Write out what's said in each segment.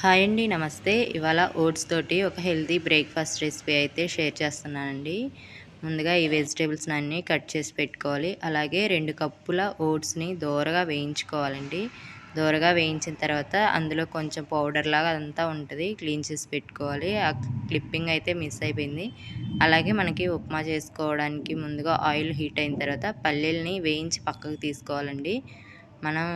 Hi అండి నమస్తే. ఇవాళ ఓట్స్ తోటి ఒక హెల్తీ బ్రేక్ఫాస్ట్ రెసిపీ అయితే షేర్ చేస్తున్నానండి. ముందుగా ఈ వెజిటేబుల్స్ అన్నీ కట్ చేసి పెట్టుకోవాలి. అలాగే రెండు కప్పుల ఓట్స్ని దోరగా వేయించుకోవాలండి. దోరగా వేయించిన తర్వాత అందులో కొంచెం పౌడర్ లాగా అదంతా ఉంటుంది క్లీన్ చేసి పెట్టుకోవాలి. ఆ క్లిప్పింగ్ అయితే మిస్ అయిపోయింది. అలాగే మనకి ఉప్మా చేసుకోవడానికి ముందుగా ఆయిల్ హీట్ అయిన తర్వాత పల్లీలని వేయించి పక్కకు తీసుకోవాలండి. మనం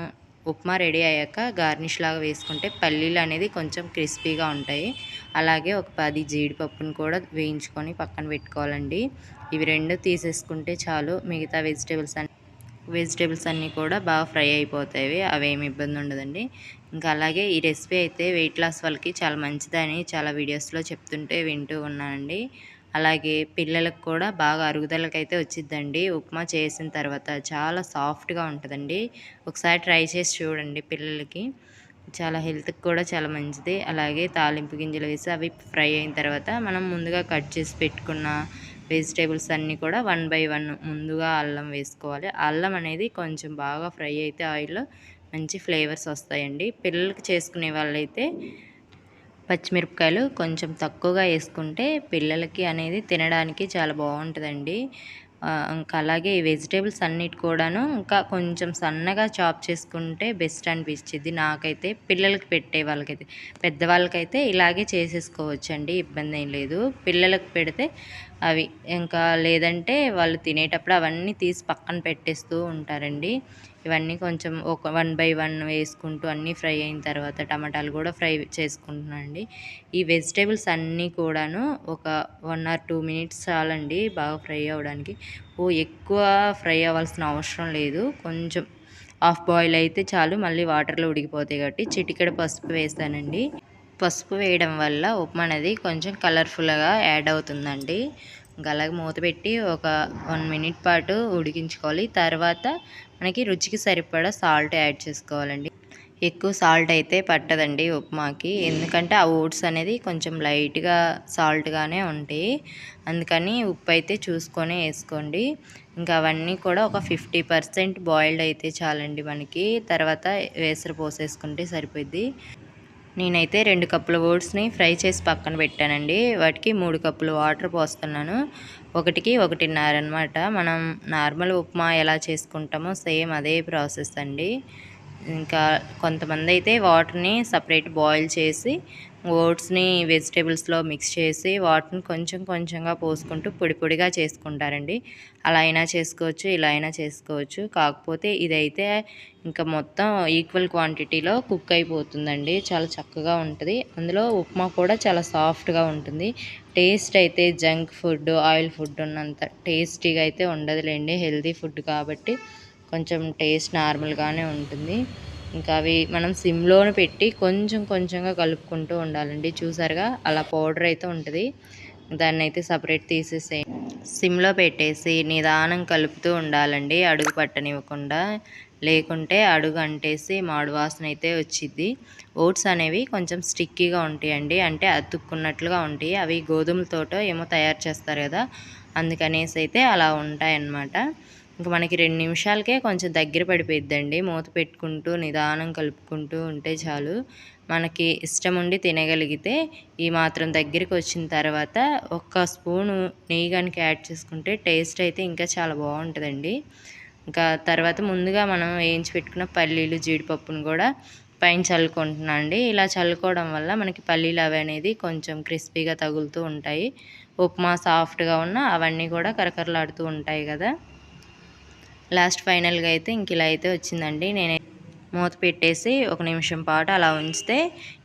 ఉప్మా రెడీ అయ్యాక గార్నిష్ లాగా వేసుకుంటే పల్లీలు అనేది కొంచెం క్రిస్పీగా ఉంటాయి. అలాగే ఒక పది జీడిపప్పును కూడా వేయించుకొని పక్కన పెట్టుకోవాలండి. ఇవి రెండు తీసేసుకుంటే చాలు మిగతా వెజిటేబుల్స్ అన్ని వెజిటేబుల్స్ అన్నీ కూడా బాగా ఫ్రై అయిపోతాయి. అవేమి ఇబ్బంది ఉండదండి. ఇంకా అలాగే ఈ రెసిపీ అయితే వెయిట్ లాస్ వాళ్ళకి చాలా మంచిదని చాలా వీడియోస్లో చెప్తుంటే వింటూ ఉన్నానండి. అలాగే పిల్లలకు కూడా బాగా అరుగుదలకైతే వచ్చిద్దండి. ఉప్మా చేసిన తర్వాత చాలా సాఫ్ట్గా ఉంటుందండి. ఒకసారి ట్రై చేసి చూడండి పిల్లలకి. చాలా హెల్త్కి కూడా చాలా మంచిది. అలాగే తాలింపు గింజలు వేసి అవి ఫ్రై అయిన తర్వాత మనం ముందుగా కట్ చేసి పెట్టుకున్న వెజిటేబుల్స్ అన్నీ కూడా వన్ బై వన్ ముందుగా అల్లం వేసుకోవాలి. అల్లం అనేది కొంచెం బాగా ఫ్రై అయితే ఆయిల్లో మంచి ఫ్లేవర్స్ వస్తాయండి. పిల్లలకి చేసుకునే వాళ్ళైతే పచ్చిమిరపకాయలు కొంచెం తక్కువగా వేసుకుంటే పిల్లలకి అనేది తినడానికి చాలా బాగుంటుందండి. ఇంకా అలాగే ఈ వెజిటేబుల్స్ అన్నిటి కూడాను ఇంకా కొంచెం సన్నగా చాప్ చేసుకుంటే బెస్ట్ అనిపించింది నాకైతే పిల్లలకి పెట్టే వాళ్ళకైతే పెద్దవాళ్ళకైతే ఇలాగే చేసేసుకోవచ్చు అండి ఇబ్బంది ఏం లేదు. పిల్లలకు పెడితే అవి ఇంకా లేదంటే వాళ్ళు తినేటప్పుడు అవన్నీ తీసి పక్కన పెట్టేస్తూ ఉంటారండి. ఇవన్నీ కొంచెం ఒక వన్ బై వన్ వేసుకుంటూ అన్నీ ఫ్రై అయిన తర్వాత టమాటాలు కూడా ఫ్రై చేసుకుంటున్నానండి ఈ వెజిటేబుల్స్ అన్నీ కూడాను ఒక వన్ ఆర్ టూ మినిట్స్ చాలండి బాగా ఫ్రై అవ్వడానికి. ఓ ఎక్కువ ఫ్రై అవ్వాల్సిన అవసరం లేదు. కొంచెం హాఫ్ బాయిల్ అయితే చాలు మళ్ళీ వాటర్లో ఉడికిపోతాయి కాబట్టి చిటికెడ పసుపు వేస్తానండి. పసుపు వేయడం వల్ల ఉప్మా అనేది కొంచెం కలర్ఫుల్గా యాడ్ అవుతుందండి. ఇంకా అలాగే మూత పెట్టి ఒక వన్ మినిట్ పాటు ఉడికించుకోవాలి. తర్వాత మనకి రుచికి సరిపడా సాల్ట్ యాడ్ చేసుకోవాలండి. ఎక్కువ సాల్ట్ అయితే పట్టదండి ఉప్మాకి. ఎందుకంటే ఆ ఓట్స్ అనేది కొంచెం లైట్గా సాల్ట్గానే ఉంటాయి. అందుకని ఉప్పు అయితే చూసుకొని వేసుకోండి. ఇంకా అవన్నీ కూడా ఒక ఫిఫ్టీ పర్సెంట్ బాయిల్డ్ అయితే చాలండి మనకి. తర్వాత వేసర పోసేసుకుంటే సరిపోద్ది. నేనైతే రెండు కప్పుల ఓట్స్ని ఫ్రై చేసి పక్కన పెట్టానండి. వాటికి మూడు కప్పులు వాటర్ పోస్తున్నాను. ఒకటికి ఒకటిన్నర అనమాట మనం నార్మల్ ఉప్మా ఎలా చేసుకుంటామో సేమ్ అదే ప్రాసెస్ అండి. ఇంకా కొంతమంది అయితే వాటర్ని సపరేట్ బాయిల్ చేసి ఓట్స్ని వెజిటేబుల్స్లో మిక్స్ చేసి వాటిని కొంచెం కొంచెంగా పోసుకుంటూ పొడి పొడిగా చేసుకుంటారండి. అలా అయినా చేసుకోవచ్చు ఇలా అయినా చేసుకోవచ్చు. కాకపోతే ఇదైతే ఇంకా మొత్తం ఈక్వల్ క్వాంటిటీలో కుక్ అయిపోతుందండి. చాలా చక్కగా ఉంటుంది. అందులో ఉప్మా కూడా చాలా సాఫ్ట్గా ఉంటుంది. టేస్ట్ అయితే జంక్ ఫుడ్ ఆయిల్ ఫుడ్ ఉన్నంత టేస్టీగా అయితే ఉండదులేండి. హెల్తీ ఫుడ్ కాబట్టి కొంచెం టేస్ట్ నార్మల్గానే ఉంటుంది. ఇంకా అవి మనం సిమ్లోనే పెట్టి కొంచెం కొంచెంగా కలుపుకుంటూ ఉండాలండి. చూసారుగా? అలా పౌడర్ అయితే ఉంటుంది. దాన్ని అయితే సపరేట్ తీసేసే సిమ్లో పెట్టేసి నిదానం కలుపుతూ ఉండాలండి. అడుగు పట్టనివ్వకుండా. లేకుంటే అడుగు అంటేసి మాడు వాసన అయితే వచ్చింది ఓట్స్ అనేవి కొంచెం స్టిక్కీగా ఉంటాయండి. అంటే అతుక్కున్నట్లుగా ఉంటాయి. అవి గోధుమలతోటో ఏమో తయారు చేస్తారు కదా? అందుకనేసి అయితే అలా ఉంటాయన్నమాట. ఇంకా మనకి రెండు నిమిషాలకే కొంచెం దగ్గర పడిపోయిద్దండి. మూత పెట్టుకుంటూ నిదానం కలుపుకుంటూ ఉంటే చాలు. మనకి ఇష్టం ఉండి తినగలిగితే ఈ మాత్రం దగ్గరికి వచ్చిన తర్వాత ఒక్క స్పూను నెయ్యి కనుక యాడ్ చేసుకుంటే టేస్ట్ అయితే ఇంకా చాలా బాగుంటుందండి. ఇంకా తర్వాత ముందుగా మనం వేయించి పెట్టుకున్న పల్లీలు జీడిపప్పును కూడా పైన చల్లుకుంటున్నాను అండి. ఇలా చల్లుకోవడం వల్ల మనకి పల్లీలు అవి అనేది కొంచెం క్రిస్పీగా తగులుతూ ఉంటాయి. ఉప్మా సాఫ్ట్గా ఉన్న అవన్నీ కూడా కరకరలాడుతూ ఉంటాయి కదా. లాస్ట్ ఫైనల్గా అయితే ఇంక ఇలా అయితే వచ్చిందండి. నేను మూత పెట్టేసి ఒక నిమిషం పాటు అలా ఉంచితే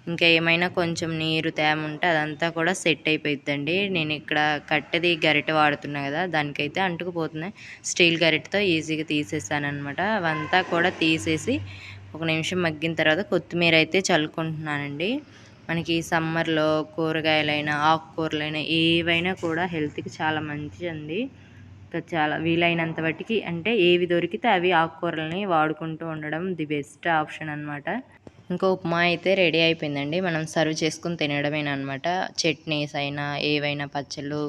ఇంకా ఏమైనా కొంచెం నీరు తేమ ఉంటే అదంతా కూడా సెట్ అయిపోయిద్దండి. నేను ఇక్కడ కట్టెది గరిట వాడుతున్నా కదా దానికైతే అంటుకుపోతుంది స్టీల్ గరిటతో ఈజీగా తీసేసాను అనమాట అవంతా కూడా తీసేసి ఒక నిమిషం మగ్గిన తర్వాత కొత్తిమీర అయితే చల్లుకుంటున్నానండి. మనకి సమ్మర్లో కూరగాయలైనా ఆకుకూరలైనా ఏవైనా కూడా హెల్త్కి చాలా మంచిదండి. చాలా వీలైనంత వాటికి అంటే ఏవి దొరికితే అవి ఆకుకూరలని వాడుకుంటూ ఉండడం ది బెస్ట్ ఆప్షన్ అనమాట ఇంకా ఉప్మా అయితే రెడీ అయిపోయిందండి. మనం సర్వ్ చేసుకుని తినడమేనమాట చట్నీస్ అయినా ఏవైనా పచ్చళ్ళు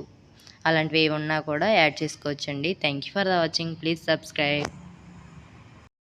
అలాంటివి ఏమున్నా ఉన్నా కూడా యాడ్ చేసుకోవచ్చండి. Thank you for the watching please subscribe